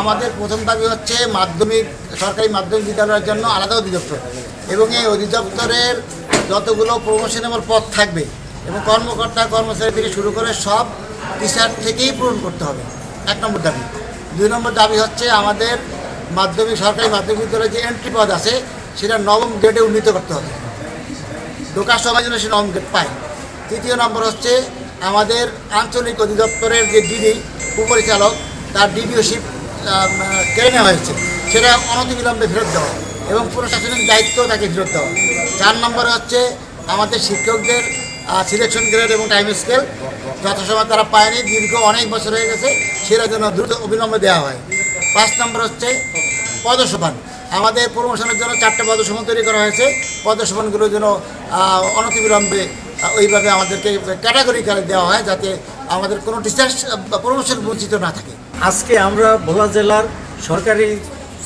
আমাদের প্রথম দাবি হচ্ছে মাধ্যমিক, সরকারি মাধ্যমিক বিদ্যালয়ের জন্য আলাদা অধিদপ্তর। এবং এই অধিদপ্তরের যতগুলো প্রমোশনেবল পদ থাকবে এবং কর্মকর্তা, কর্মচারী থেকে শুরু করে সব টিচার থেকেই পূরণ করতে হবে। এক নম্বর দাবি। দুই নম্বর দাবি হচ্ছে আমাদের মাধ্যমিক, সরকারি মাধ্যমিক বিদ্যালয়ে যে এন্ট্রি পদ আছে, সেটা নবম গ্রেডে উন্নীত করতে হবে। ঢোকার সময় যেন সে নবম গ্রেড পায়। তৃতীয় নম্বর হচ্ছে আমাদের আঞ্চলিক অধিদপ্তরের যে ডিডি উপপরিচালক, তার ডিডিওশিপ কেড়ে নেওয়া হয়েছে। সেটা অনতিবিলম্বে ফেরত দেওয়া। এবং প্রশাসনিক দায়িত্ব তাকে ফেরত দেওয়া। চার নম্বরে হচ্ছে আমাদের শিক্ষকদের সিলেকশন গ্রেড এবং টাইম স্কেল যথাসময় তারা পায়নি। দীর্ঘ অনেক বছর হয়ে গেছে সেটা যেন দ্রুত অবিলম্বে দেওয়া হয়। পাঁচ নম্বর হচ্ছে পদসোপান আমাদের প্রমোশনের জন্য চারটে পদসোপান তৈরি করা হয়েছে। পদসোপানগুলোর জন্য আহ, অনতিবিলম্বে ওইভাবে আমাদেরকে ক্যাটাগরিকালে দেওয়া হয় যাতে আমাদের কোনো টিচার প্রমোশন বঞ্চিত না থাকে। আজকে আমরা ভোলা জেলার সরকারি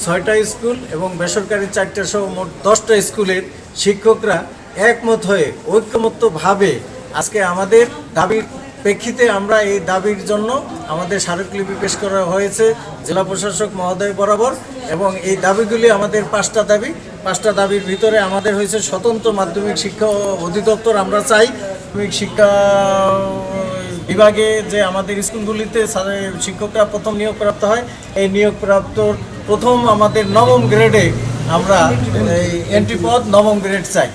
ছয়টা স্কুল এবং বেসরকারি চারটা সহ মোট দশটা স্কুলের শিক্ষকরা একমত হয়ে, ঐক্যমত্যভাবে আজকে আমাদের দাবির প্রেক্ষিতে আমরা এই দাবির জন্য আমাদের স্মারকলিপি পেশ করা হয়েছে জেলা প্রশাসক মহোদয় বরাবর এবং এই দাবিগুলি আমাদের পাঁচটা দাবি। পাঁচটা দাবির ভিতরে আমাদের হয়েছে স্বতন্ত্র মাধ্যমিক শিক্ষা অধিদপ্তর, আমরা চাই। মাধ্যমিক শিক্ষা বিভাগে যে আমাদের স্কুলগুলিতে শিক্ষকরা প্রথম নিয়োগপ্রাপ্ত হয়, এই নিয়োগপ্রাপ্ত প্রথম আমাদের নবম গ্রেডে আমরা এই এন্ট্রি পদ নবম গ্রেড চাই।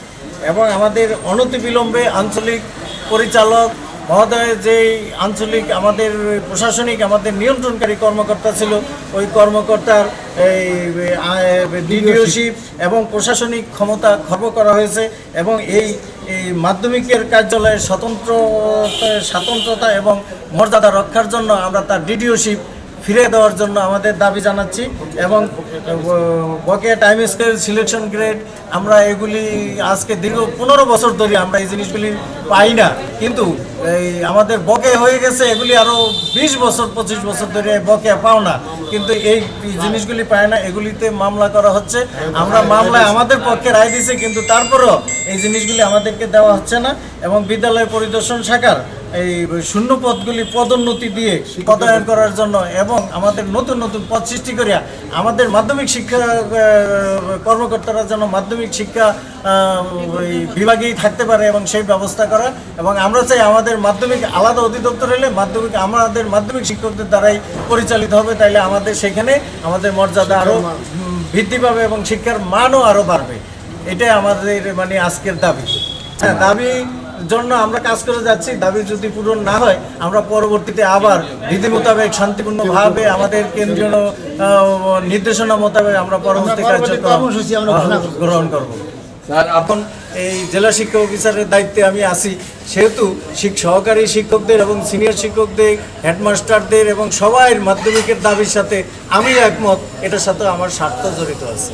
এবং আমাদের অনতিবিলম্বে আঞ্চলিক পরিচালক মহোদয়ের যে আঞ্চলিক আমাদের প্রশাসনিক আমাদের নিয়ন্ত্রণকারী কর্মকর্তা ছিল, ওই কর্মকর্তার এই ডিডিওশিপ এবং প্রশাসনিক ক্ষমতা খর্ব করা হয়েছে এবং এই মাধ্যমিকের কার্যালয়ের স্বতন্ত্র, স্বাতন্ত্রতা এবং মর্যাদা রক্ষার জন্য আমরা তার ডিডিওশিপ ফিরে দেওয়ার জন্য আমাদের দাবি জানাচ্ছি এবং বকেয়া টাইম স্কেল, সিলেকশন গ্রেড, আমরা এগুলি আজকে দীর্ঘ পনেরো বছর ধরে আমরা এই জিনিসগুলি পাই না কিন্তু এই আমাদের বকে হয়ে গেছে এগুলি আরও বিশ বছর, পঁচিশ বছর ধরে বকেয়া পাও না। কিন্তু এই জিনিসগুলি পায় না, এগুলিতে মামলা করা হচ্ছে। আমরা মামলায় আমাদের পক্ষে রায় দিয়েছে, কিন্তু তারপরেও এই জিনিসগুলি আমাদেরকে দেওয়া হচ্ছে না। এবং বিদ্যালয় পরিদর্শন শাখার এই শূন্য পদগুলি পদোন্নতি দিয়ে পদায়ন করার জন্য এবং আমাদের নতুন নতুন পদ সৃষ্টি করিয়া আমাদের মাধ্যমিক শিক্ষা কর্মকর্তারা যেন মাধ্যমিক শিক্ষা ওই বিভাগেই থাকতে পারে এবং সেই ব্যবস্থা করা এবং আমরা চাই আমাদের মাধ্যমিক আলাদা অধিদপ্তর হলে মাধ্যমিক আমাদের মাধ্যমিক শিক্ষকদের দ্বারাই পরিচালিত হবে। তাইলে আমাদের সেখানে আমাদের মর্যাদা আরও বৃদ্ধি পাবে এবং শিক্ষার মানও আরও বাড়বে। এটাই আমাদের মানে আজকের দাবি। হ্যাঁ দাবি জন্য আমরা কাজ করে যাচ্ছি। দাবি যদি পূরণ না হয় আমরা পরবর্তীতে আবার বিধি মোতাবেক শান্তিপূর্ণভাবে আমাদের কেন্দ্রীয় নির্দেশনা মোতাবেক আমরা পরবর্তী কার্যক্রম। গ্রহণ করব। স্যার এখন এই জেলা শিক্ষা অফিসারের দায়িত্বে আমি আছি। সেহেতু সহকারী শিক্ষকদের এবং সিনিয়র শিক্ষকদের হেডমাস্টারদের এবং সবাই মাধ্যমিকের দাবির সাথে আমি একমত। এটার সাথে আমার স্বার্থ জড়িত আছে।